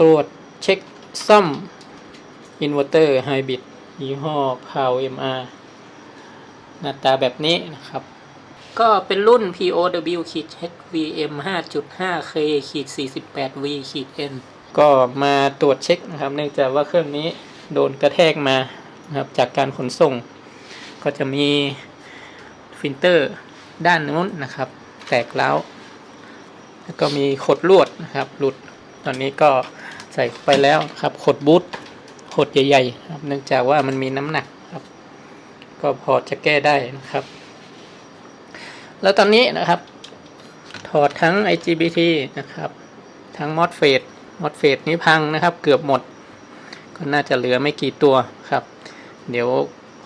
ตรวจเช็คซ่อมอินเวอร์เตอร์ไฮบริดยี่ห้อ PowerMR หน้าตาแบบนี้นะครับ ก็เป็นรุ่น POW HVM 5.5K ขีด 48V ขีด N ก็มาตรวจเช็คนะครับ เนื่องจากว่าเครื่องนี้โดนกระแทกมานะครับจากการขนส่ง ก็จะมีฟิลเตอร์ด้านนู้นนะครับ แตกแล้วแล้วก็มีขดลวดนะครับ หลุดตอนนี้ก็ ส่ไปแล้วครับขดบูทขดใหญ่ๆครับเนื่องจากว่ามันมีน้ำหนักครับ ก็พอจะแก้ได้นะครับ แล้วตอนนี้นะครับ ถอดทั้ง IGBT นะครับ ทั้ง MOSFET MOSFET นี้พังนะครับ เกือบหมด ก็น่าจะเหลือไม่กี่ตัวครับ เดี๋ยว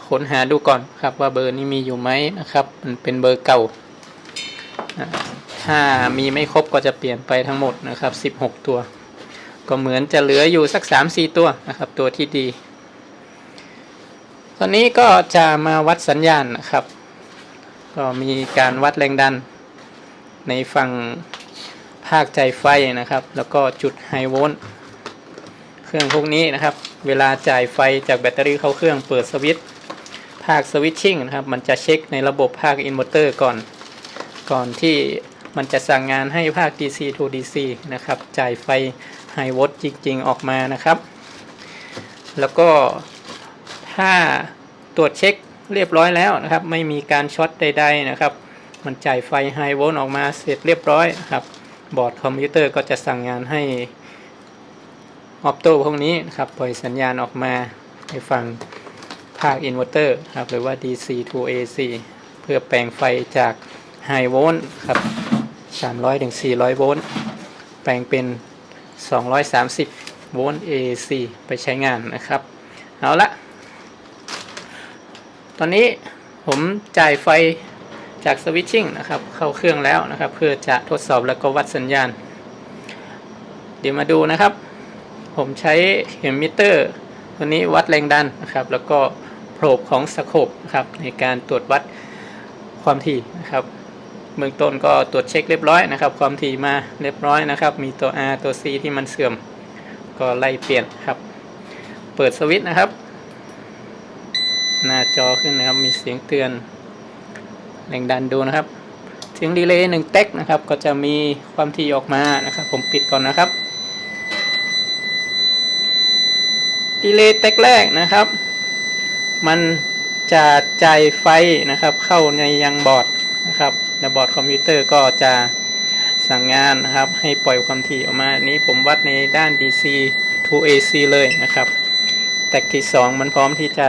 ค้นหาดูก่อนครับว่าเบอร์นี้มีอยู่ไหมนะครับ มันเป็นเบอร์เก่าอ่าถ้ามีไม่ครบก็จะเปลี่ยนไปทั้งหมดนะครับ 16 ตัว ก็เหมือนจะเหลืออยู่สัก 3-4 ตัวนะครับ ตัวที่ดี ตอนนี้ก็จะมาวัดสัญญาณนะครับ ก็มีการวัดแรงดัน ในฝั่งภาคใจไฟนะครับ แล้วก็จุดไฮโวลต์เครื่องพวกนี้นะครับ เวลาจ่ายไฟจากแบตเตอรี่เข้าเครื่องเปิดสวิตช์ภาคสวิตชิ่งนะครับ มันจะเช็คในระบบภาคอินเวอร์เตอร์ก่อน ก่อนที่มันจะสั่งงานให้ภาค DC to DC นะครับ จ่ายไฟ ไฮโวลต์จริง ๆ ออกมานะครับ แล้วก็ถ้าตรวจเช็คเรียบร้อยแล้วนะครับ ไม่มีการช็อตใด ๆ นะครับ มันจ่ายไฟไฮโวลต์ออกมาเสร็จเรียบร้อยครับบอร์ดคอมพิวเตอร์ก็จะสั่งงานให้ออปโตพวกนี้นะครับปล่อยสัญญาณออกมาให้ฟังภาคอินเวอร์เตอร์ครับหรือว่า DC to AC เพื่อแปลงไฟจากไฮโวลต์ครับ300ถึง400 โวลต์แปลงเป็น 230 โวลต์ AC ไปใช้งานนะครับ เอาละ ตอนนี้ผมจ่ายไฟจากสวิตชิ่งนะครับ เข้าเครื่องแล้วนะครับ เพื่อจะทดสอบแล้วก็วัดสัญญาณ เดี๋ยวมาดูนะครับ ผมใช้เข็มมิเตอร์ตัวนี้วัดแรงดันนะครับ แล้วก็โปรบของสโคปนะครับในการตรวจวัดความถี่นะครับ เบื้องต้นก็ตรวจเช็คเรียบร้อยนะครับ ความถี่มาเรียบร้อยนะครับ มีตัว R ตัว C ที่มันเสื่อม ก็ไล่เปลี่ยนครับ เปิดสวิตช์นะครับ หน้าจอขึ้นนะครับ มีเสียงเตือนแรงดันดูนะครับ เสียงดีเลย์หนึ่งเต็กนะครับ ก็จะมีความถี่ออกมานะครับ ผมปิดก่อนนะครับ ดีเลย์เต็กแรกนะครับ มันจะจ่ายไฟนะครับ เข้าในยังบอร์ด นะครับในบอร์ดคอมพิวเตอร์ก็จะสั่งงานนะครับ ให้ปล่อยความถี่ออกมา นี้ผมวัดในด้าน DC to AC เลยนะครับแตกที่ 2 มันพร้อมที่จะ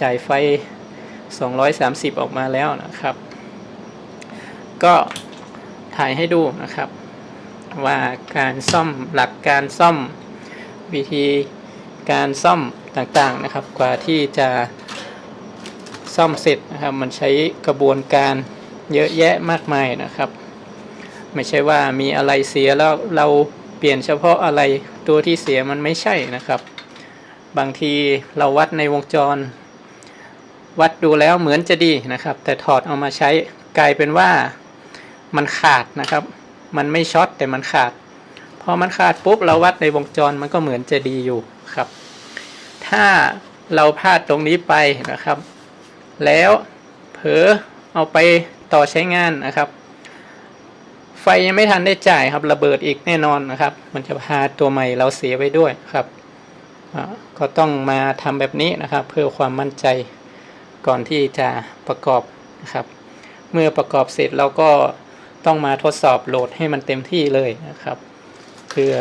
จ่ายไฟ 230 ออกมาแล้วนะครับ ก็ถ่ายให้ดูนะครับ ว่าการซ่อมหลักการซ่อมวิธีการซ่อมต่างๆนะครับ กว่าที่จะซ่อมเสร็จนะครับ มันใช้กระบวนการ เยอะแยะมากมายนะครับ ไม่ใช่ว่ามีอะไรเสียแล้วเราเปลี่ยนเฉพาะอะไรตัวที่เสียมันไม่ใช่นะครับ บางทีเราวัดในวงจร วัดดูแล้วเหมือนจะดีนะครับ แต่ถอดเอามาใช้กลายเป็นว่ามันขาดนะครับ มันไม่ช็อตแต่มันขาดพอมันขาดปุ๊บเราวัดในวงจรมันก็เหมือนจะดีอยู่ครับ ถ้าเราพลาดตรงนี้ไปนะครับ แล้วเผลอเอาไป ต่อใช้งานนะครับ ไฟยังไม่ทันได้จ่ายครับระเบิดอีกแน่นอนนะครับ มันจะพาตัวใหม่เราเสียไปด้วยครับก็ต้องมาทำแบบนี้นะครับ เพื่อความมั่นใจก่อนที่จะประกอบนะครับ เมื่อประกอบเสร็จเราก็ต้องมาทดสอบโหลดให้มันเต็มที่เลยนะครับ เพื่อ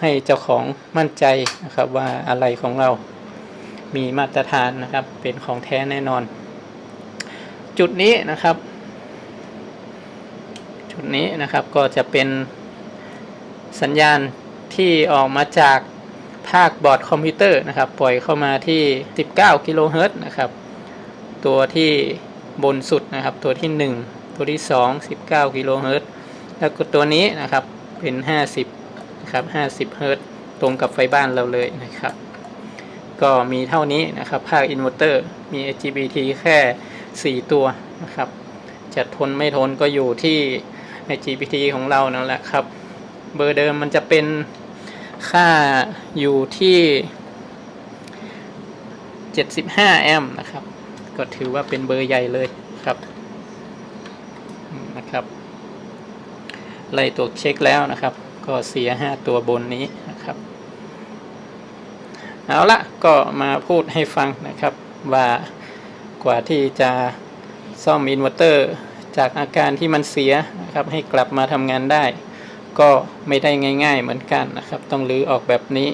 ให้เจ้าของมั่นใจนะครับว่าอะไรของเรามีมาตรฐานนะครับ เป็นของแท้แน่นอน จุดนี้นะครับุดนี้นะครับ ก็จะเป็นสัญญาณที่ออกมาจากภาคบอร์ดคอมพิวเตอร์นะครับ ปล่อยเข้ามาที่ 19 กิโลเฮิรตซ์นะครับ ตัวที่บนสุดนะครับ ตัวที่ 1 ตัวที่ 2 19 กิโลเฮิรตซ์แล้วก็ตัวนี้นะครับเป็น 50 นะครับ 50 เฮิรตซ์ตรงกับไฟบ้านเราเลยนะครับ ก็มีเท่านี้นะครับ ภาคอินเวอร์เตอร์มี IGBT แค่ 4 ตัวนะครับ จะทนไม่ทนก็อยู่ที่ IGBT ของเรานั่นแหละครับ เบอร์เดิมมันจะเป็นค่าอยู่ที่ 75 แอมป์นะครับ ก็ถือว่าเป็นเบอร์ใหญ่เลยครับนะครับ ไล่ตัวเช็คแล้วนะครับ ก็เสีย 5 ตัวบนนี้นะครับ เอาละก็มาพูดให้ฟังนะครับ ว่ากว่าที่จะซ่อมอินเวอร์เตอร์ จากอาการที่มันเสียนะครับ ให้กลับมาทำงานได้ ก็ไม่ได้ง่าย ๆ เหมือนกันนะครับ ต้องรื้อออกแบบนี้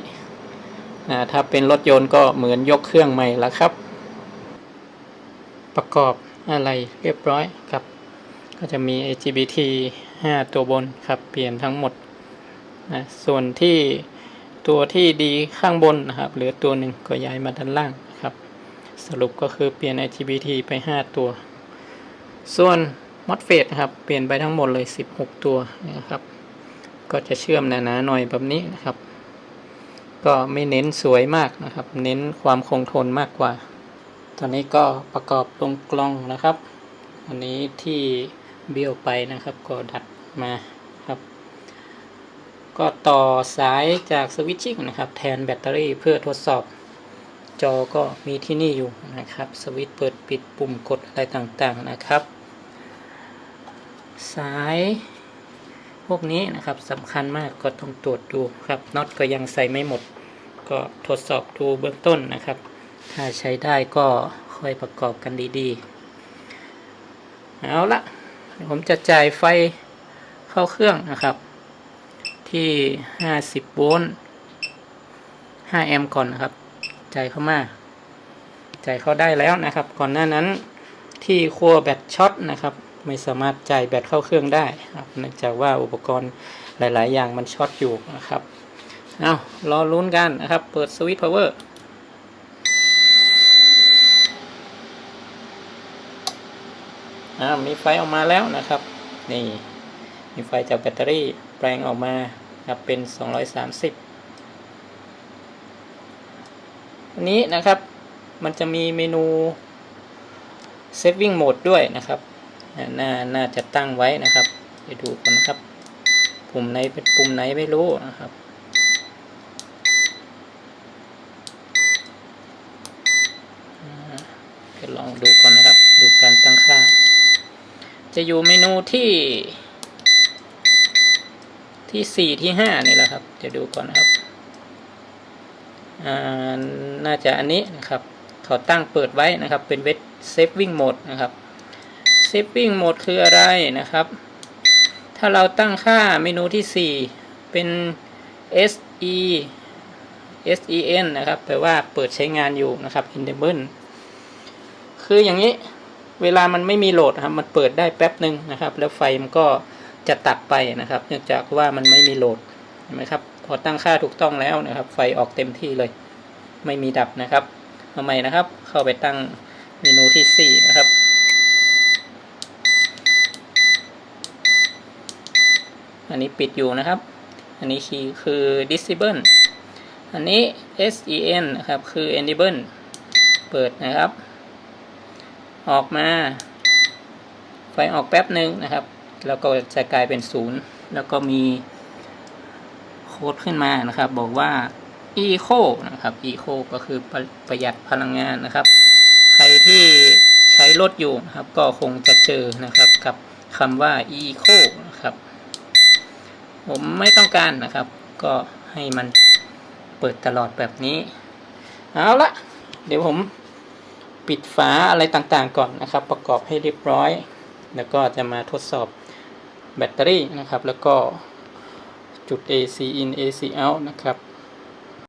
อ่าถ้าเป็นรถยนต์ก็เหมือนยกเครื่องใหม่ล้วครับ ประกอบอะไรเรียบร้อยครับ ก็จะมี AGBT 5 ตัวบนครับ เปลี่ยนทั้งหมดนะส่วนที่ตัวที่ดีข้างบนนะครับ เหลือตัวหนึ่งก็ย้ายมาด้านล่างครับ สรุปก็คือเปลี่ยน IGBT ไป 5 ตัว ส่วน MOSFET นะครับ เปลี่ยนไปทั้งหมดเลย 16 ตัวนะครับ ก็จะเชื่อมหนาๆหน่อยแบบนี้นะครับ ก็ไม่เน้นสวยมากนะครับ เน้นความคงทนมากกว่า ตอนนี้ก็ประกอบลงกล้องนะครับ อันนี้ที่เบี้ยวไปนะครับ ก็ดัดมาครับ ก็ต่อสายจากสวิตชิ่งนะครับ แทนแบตเตอรี่เพื่อทดสอบจอก็มีที่นี่อยู่นะครับ สวิตช์เปิดปิดปุ่มกดอะไรต่างๆนะครับ สายพวกนี้นะครับสำคัญมากก็ต้องตรวจดูครับน็อตก็ยังใส่ไม่หมด ก็ทดสอบดูเบื้องต้นนะครับ ถ้าใช้ได้ก็ค่อยประกอบกันดีๆ เอาละผมจะจ่ายไฟเข้าเครื่องนะครับ ที่ 50 โวลต์ 5 แอมป์ก่อนนะครับ จ่ายเข้ามา จ่ายเข้าได้แล้วนะครับ ก่อนหน้านั้นที่ขั้วแบตช็อตนะครับ ไม่สามารถจ่ายแบตเข้าเครื่องได้ครับเนื่องจากว่าอุปกรณ์หลาย ๆ อย่างมันช็อตอยู่นะครับเอารอลุ้นกันนะครับ เปิดสวิตช์พาวเวอร์อ่มีไฟออกมาแล้วนะครับ นี่ มีไฟจากแบตเตอรี่แปลงออกมาครับเป็น 230อันนี้นะครับ มันจะมีเมนู saving mode ด้วยนะครับ น่าน่าจะตั้งไว้นะครับไปดูกันนครับ ปุ่มไหนเป็นปุ่มไหนไม่รู้นะครับอ่าเดี๋ยวลองดูก่อนนะครับ ดูการตั้งค่า จะอยู่เมนูที่ ที่สี่ที่ห้านี่แหละครับ จะดูก่อนนะครับน่าจะอันนี้นะครับ เขาตั้งเปิดไว้นะครับ เป็นเวทเซฟวิ่งโหมดนะครับ เซฟวิ่งโหมดคืออะไรนะครับ ถ้าเราตั้งค่าเมนูที่ 4 เป็น SE SEN นะครับ แปลว่าเปิดใช้งานอยู่นะครับ Enable คืออย่างนี้ เวลามันไม่มีโหลดครับ มันเปิดได้แป๊บหนึ่งนะครับ แล้วไฟมันก็จะตัดไปนะครับ เนื่องจากว่ามันไม่มีโหลด เห็นไหมครับ พอตั้งค่าถูกต้องแล้วนะครับ ไฟออกเต็มที่เลย ไม่มีดับนะครับทำไมนะครับ เข้าไปตั้งเมนูที่ 4 นะครับ อันนี้ปิดอยู่นะครับ อันนี้คีย์คือ disable อันนี้ sen นะครับ คือ enable เปิดนะครับ ออกมา ไฟออกแป๊บหนึ่งนะครับ แล้วก็จะกลายเป็นศูนย์แล้วก็มีโค้ดขึ้นมานะครับ บอกว่า eco นะครับ eco ก็คือประประหยัดพลังงานนะครับ ใครที่ใช้รถอยู่นะครับ ก็คงจะเจอนะครับกับคำว่า eco ผมไม่ต้องการนะครับ ก็ให้มันเปิดตลอดแบบนี้ เอาละเดี๋ยวผมปิดฝาอะไรต่างๆก่อนนะครับ ประกอบให้เรียบร้อย แล้วก็จะมาทดสอบแบตเตอรี่นะครับ แล้วก็จุด AC in AC out นะครับ